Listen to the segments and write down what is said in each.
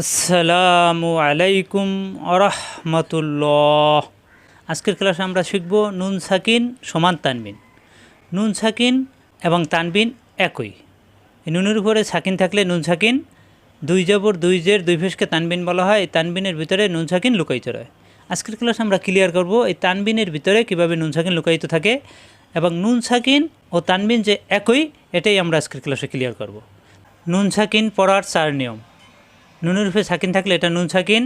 আসসালামু আলাইকুম আরহামতুল্লাহ আজকের ক্লাসে আমরা শিখব নুন সাকিন সমান তানবিন। নুন সাকিন এবং তানবিন একই। নুনের উপরে সাকিন থাকলে নুন সাকিন, দুই জবর, দুই জের, দুই ফেসকে তানবিন বলা হয়। তানবিনের ভিতরে নুন সাকিন লুকায়িত রয়। আজকের ক্লাসে আমরা ক্লিয়ার করব এই তানবিনের ভিতরে কীভাবে নুন সাকিন লুকায়িত থাকে এবং নুন সাকিন ও তানবিন যে একই, এটাই আমরা আজকের ক্লাসে ক্লিয়ার করব। নুন সাকিন পড়ার চার নিয়ম। নুনের উপরে সাকিন থাকলে এটা নুন সাকিন।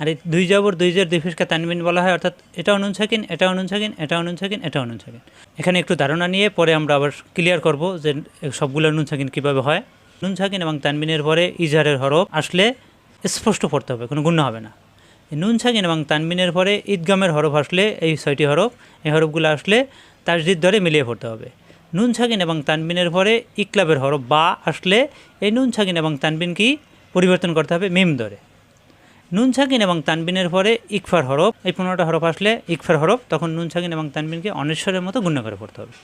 আর এই দুই জবর, দুই জের দুই তানবিন বলা হয়, অর্থাৎ এটাও নুন সাকিন, এটাও নুন সাকিন, এটাও নুন সাকিন, এটাও নুন সাকিন। এখানে একটু ধারণা নিয়ে পরে আমরা আবার ক্লিয়ার করব যে সবগুলো নুন সাকিন কীভাবে হয়। নুন সাকিন এবং তানবিনের পরে ইজহারের হরফ আসলে স্পষ্ট পড়তে হবে, কোনো গুণ্য হবে না। নুন সাকিন এবং তানবিনের পরে ঈদগামের হরফ আসলে, এই ছয়টি হরফ, এই হরফগুলো আসলে তাসজিদ ধরে মিলিয়ে পড়তে হবে। নুন সাকিন এবং তানবিনের পরে ইকলাবের হরফ বা আসলে, এই নুন সাকিন এবং তানবিন কি? পরিবর্তন করতে হবে মিম ধরে। নুন সাকিন এবং তানবিনের পরে ইকফার হরফ। এই পনেরোটা হরফ আসলে ইকফার হরফ, তখন নুন সাকিন এবং তানবিনকে অনেশ্বরের মতো গুণ্য করে পড়তে হবে।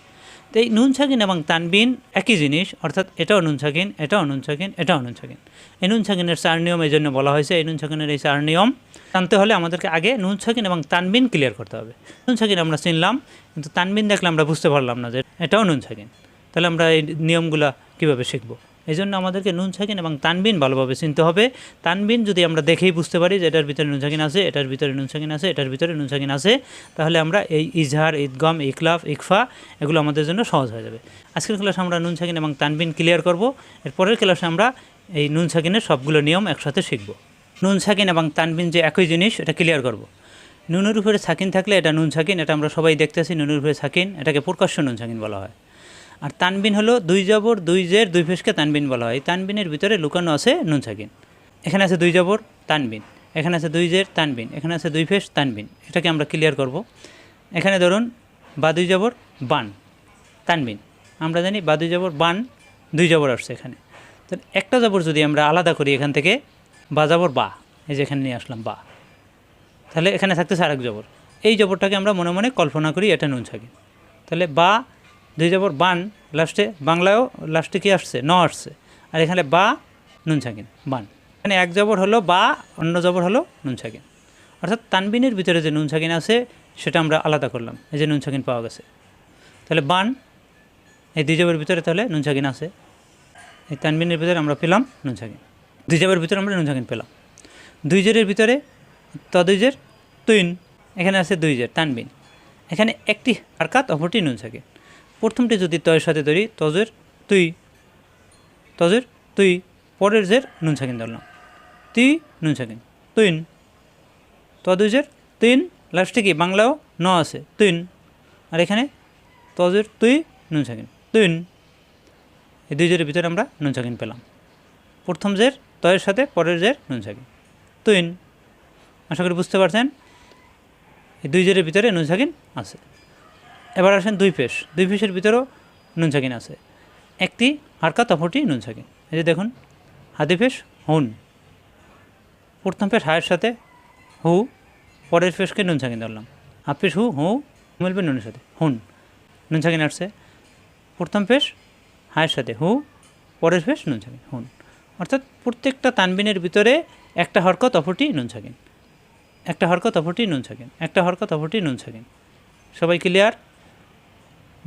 তো এই নুন সাকিন এবং তানবিন একই জিনিস, অর্থাৎ এটাও নুন সাকিন এটাও নুন সাকিন এটাও নুন সাকিন এই নুন সাকিনের চার নিয়ম এই জন্য বলা হয়েছে, এই নুন সাকিনের এই চার নিয়ম জানতে হলে আমাদেরকে আগে নুন সাকিন এবং তানবিন ক্লিয়ার করতে হবে। নুন সাকিন আমরা চিনলাম, কিন্তু তানবিন দেখলে আমরা বুঝতে পারলাম না যে এটাও নুন সাকিন তাহলে আমরা এই নিয়মগুলা কীভাবে শিখব? এই জন্য আমাদেরকে নুন সাকিন এবং তানবিন ভালোভাবে চিনতে হবে। তানবিন যদি আমরা দেখেই বুঝতে পারি যে এটার ভিতরে নুন সাকিন আছে, এটার ভিতরে নুন সাকিন আছে, এটার ভিতরে নুন সাকিন আছে, তাহলে আমরা এই ইজহার, ঈদগম ইকলাফ ইকফা এগুলো আমাদের জন্য সহজ হয়ে যাবে। আজকের ক্লাসে আমরা নুন সাকিন এবং তানবিন ক্লিয়ার করব। এর পরের ক্লাসে আমরা এই নুন সাকিনের সবগুলো নিয়ম একসাথে শিখব। নুন সাকিন এবং তানবিন যে একই জিনিস, এটা ক্লিয়ার করব। নুনের উপরে সাকিন থাকলে এটা নুন সাকিন এটা আমরা সবাই দেখতেছি, নুনের উপরে সাকিন এটাকে প্রকাশ্য নুন সাকিন বলা হয়। আর তানবিন হলো দুই জবর, দুই জের, দুই ফেসকে তানবিন বলা হয়। এই তানবিনের ভিতরে লুকানো আছে নুন সাকিন। এখানে আছে দুই জবর, তানবিন। এখানে আছে দুই জের, তানবিন। এখানে আছে দুই ফেস, তানবিন। এটাকে আমরা ক্লিয়ার করব। এখানে ধরুন, বা দুই জবর, বান, তানবিন। আমরা জানি বা দুই জবর, বান, দুই জবর আসছে এখানে। তো একটা জবর যদি আমরা আলাদা করি এখান থেকে, বা জবর, বা, এই যে এখানে নিয়ে আসলাম, বা। তাহলে এখানে থাকতেছে আরেক জবর। এই জবরটাকে আমরা মনে মনে কল্পনা করি এটা নুন সাকিন। তাহলে বা দুই জবর বান, লাস্টে বাংলায়ও, লাস্টে কি আসছে? ন আসছে। আর এখানে বা, নুন সাকিন, বান। এখানে এক জবর হলো বা, অন্য জবর হলো নুন সাকিন। অর্থাৎ তানবিনের ভিতরে যে নুন সাকিন আছে, সেটা আমরা আলাদা করলাম। এই যে নুন সাকিন পাওয়া গেছে। তাহলে বান, এই দুই জবের ভিতরে তাহলে নুন সাকিন আছে। এই তানবিনের ভিতরে আমরা পেলাম নুন সাকিন। দুই জবের ভিতরে আমরা নুন সাকিন পেলাম। দুই জেরের ভিতরে ত দুই জের তুইন। এখানে আছে দুই জের, তানবিন। এখানে একটি আরকাত অপরটি নুন সাকিন। প্রথমটি যদি তয়ের সাথে ধরি তজের তুই তজের তুই, পরের জের নুন সাকিন ধরলাম। তুই, নুন সাকিন। তুইন তদুজের তুইন, লাস্টে কি, বাংলাও ন আছে, তুইন। আর এখানে তজের তুই, নুন সাকিন। তুইন। এই দুই জের ভিতরে আমরা নুন সাকিন পেলাম। প্রথম জের তয়ের সাথে, পরের জের নুন সাকিন। তুইন। আশা করি বুঝতে পারছেন? এই দুই জেরের ভিতরে নুন সাকিন আছে। এবার আসেন দুই পেশ। দুই পেশের ভিতরেও নুন সাকিন আছে। একটি হারকাত অপরটি নুন সাকিন এই যে দেখুন হাদি পেশ হুন। প্রথম পেশ হায়ের সাথে হু, পরের পেশকে নুন সাকিন ধরলাম। হাফ পেশ হু হু, মিলবে নুনের সাথে, হুন। নুন সাকিন আসছে। প্রথম পেশ হায়ের সাথে হু, পরের পেশ নুন সাকিন হুন। অর্থাৎ প্রত্যেকটা তানবিনের ভিতরে একটা হরকত অপরটি নুন সাকিন একটা হরকত অপরটি নুন সাকিন একটা হরকত অপরটি নুন সাকিন সবাই ক্লিয়ার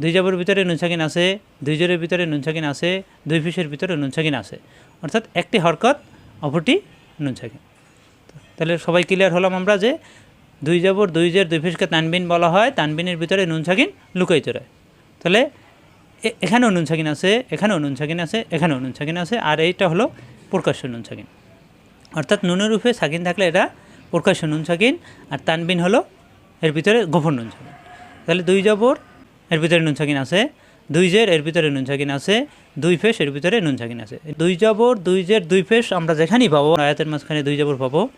দুই জবের ভিতরে নুনসাকিন আছে, দুই জোরের ভিতরে নুনসাকিন আছে, দুই ফিসের ভিতরে নুনসাকিন আছে। অর্থাৎ একটি হরকত, অপরটি নুনসাকিন তাহলে সবাই ক্লিয়ার হলাম আমরা যে দুই জবর, দুই জের, দুই ফিসকে তানবিন বলা হয়, তানবিনের ভিতরে নুনসাকিন লুকাইতে রয় তাহলে এখানেও নুনসাকিন আছে, এখানেও নুনসাকিন আছে, এখানেও নুনসাকিন আছে, আর এইটা হলো প্রকাশ্য নুনসাকিন অর্থাৎ নুনের রূপে সাকিন থাকলে এটা প্রকাশ্য নুন সাকিন আর তানবিন হলো এর ভিতরে গোপন নুন সাকিন তাহলে দুই জবর এর ভিতরে নুন সাকিন আছে, দুই জের এর ভিতরে নুন সাকিন আছে, দুই ফেস এর ভিতরে নুন সাকিন আছে। দুই জবর, দুই জের, দুই ফেস আমরা যেখানেই পাবো আয়াতের মাঝখানে দুই জবর পাবো,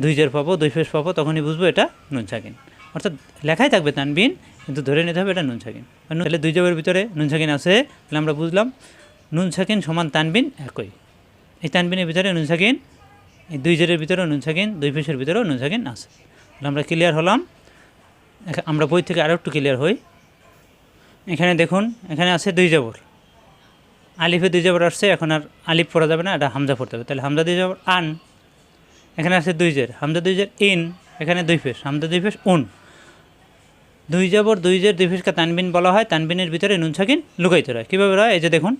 দুই জের পাবো, দুই ফেস পাবো, তখনই বুঝব এটা নুন সাকিন অর্থাৎ লেখাই থাকবে তানবিন, কিন্তু ধরে নিতে হবে এটা নুন নুন- তাহলে দুই জবের ভিতরে নুন সাকিন আছে, তাহলে আমরা বুঝলাম নুন সাকিন সমান তানবিন একই। এই তানবিনের ভিতরে নুন সাকিন এই দুই জেরের ভিতরেও নুন সাকিন দুই ফেসের ভিতরেও নুন সাকিন আছে। তাহলে আমরা ক্লিয়ার হলাম। আমরা বই থেকে আরও একটু ক্লিয়ার হই। এখানে দেখুন, এখানে আছে দুই জবর। আলিফে দুই জবর আসছে, এখন আর আলিফ পড়া যাবে না, এটা হামজা পড়তে হবে। তাহলে হামজা দুই জবর আন, এখানে আছে দুই জের। হামজা দুই জের ইন, এখানে দুই ফেস। হামজা দুই ফেস উন। দুই জবর, দুই জের, দুই ফেসকে তানবিন বলা হয়। তানবিনের ভিতরে নুন সাকিন লুকাইতে হয়। কীভাবে রয় এই যে দেখুন।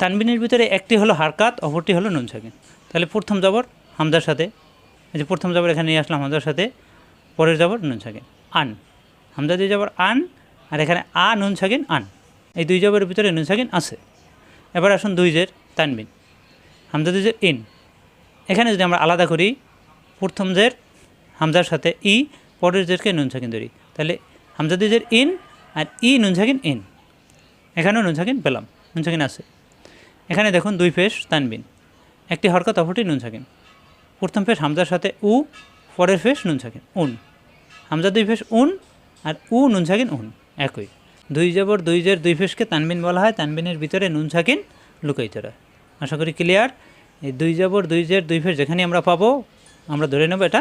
তানবিনের ভিতরে একটি হলো হারকাত, অপরটি হলো নুন সাকিন তাহলে প্রথম জবর হামজার সাথে। এই যে প্রথম জবর এখানে নিয়ে আসলাম হামজার সাথে। পরের জবর নুন সাকিন আন। হামজা দুই জবর আন আর এখানে আ, নুন সাকিন আন। এই দুই জবের ভিতরে নুন সাকিন আছে। এবার আসুন দুই জের তানবিন। হামজা দুই জের ইন। এখানে যদি আমরা আলাদা করি, প্রথম জের হামজার সাথে ই, পরের জেরকে নুন সাকিন ধরি। তাহলে হামজা দুই জের ইন আর ই, নুন সাকিন ইন। এখানেও নুন সাকিন পেলাম, নুন সাকিন আছে। এখানে দেখুন দুই ফেস তানবিন। একটি হরকত, অপরটি নুন সাকিন প্রথম ফেস হামজার সাথে উ, পরের ফেস নুন সাকিন উন। হামজা দুই ফেস উন আর উ, নুন সাকিন উন। একই। দুই জবর দুই জের দুই ফেসকে তানবিন বলা হয়, তানবিনের ভিতরে নুন সাকিন লুকাইতে আশা করি ক্লিয়ার এই দুই জবর দুই জের দুই ফেস যেখানে আমরা পাবো, আমরা ধরে নেব এটা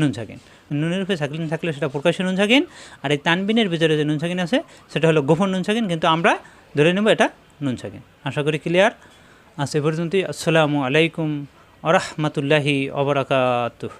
নুন সাকিন নুনের উপরে সাকিন থাকলে সেটা প্রকাশ্য নুন সাকিন আর এই তানবিনের ভিতরে যে নুন সাকিন আছে, সেটা হলো গোপন নুন সাকিন কিন্তু আমরা ধরে নেব এটা নুন সাকিন আশা করি ক্লিয়ার আজ এ পর্যন্তই, আসসালামু আলাইকুম আরহামতুল্লাহি অবরাকাতুহ